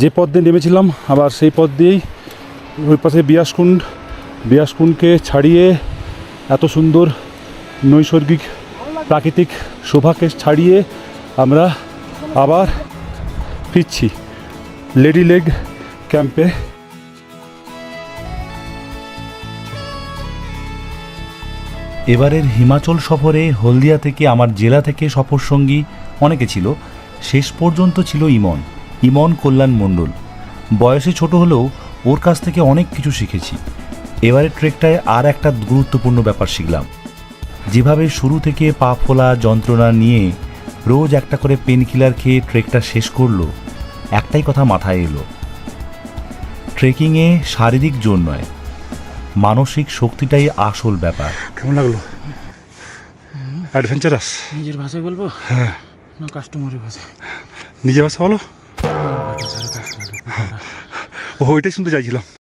যে পথ দিয়ে নেমেছিলাম, আবার সেই পথ দিয়েই ওই পাশে বিয়াসকুণ্ড, বিয়াসকুণ্ডকে ছাড়িয়ে এত সুন্দর নৈসর্গিক প্রাকৃতিক শোভাকে ছাড়িয়ে আমরা আবার ফিরছি লেডি লেগ ক্যাম্পে। এবারের হিমাচল সফরে হলদিয়া থেকে আমার জেলা থেকে সফরসঙ্গী অনেকে ছিল, শেষ পর্যন্ত ছিল ইমন। ইমন কল্যাণ মণ্ডল। বয়সে ছোট হলেও ওর কাছ থেকে অনেক কিছু শিখেছি। এবারের ট্রেকটায় আর একটা গুরুত্বপূর্ণ ব্যাপার শিখলাম। যেভাবে শুরু থেকে পা ফোলা যন্ত্রণা নিয়ে রোজ একটা করে পেন কিলার খেয়ে ট্রেকটা শেষ করল একটাই কথা মাথায় এলো। ট্রেকিংয়ে শারীরিক জোর নয় মানসিক শক্তিটাই আসল ব্যাপার। কেমন লাগল? অ্যাডভেঞ্চারাস নিজের ভাষায় বলব? না কাস্টমারের ভাষায়। নিজে ভাষা বলো। ওইটাই শুনতে চাইছিলাম।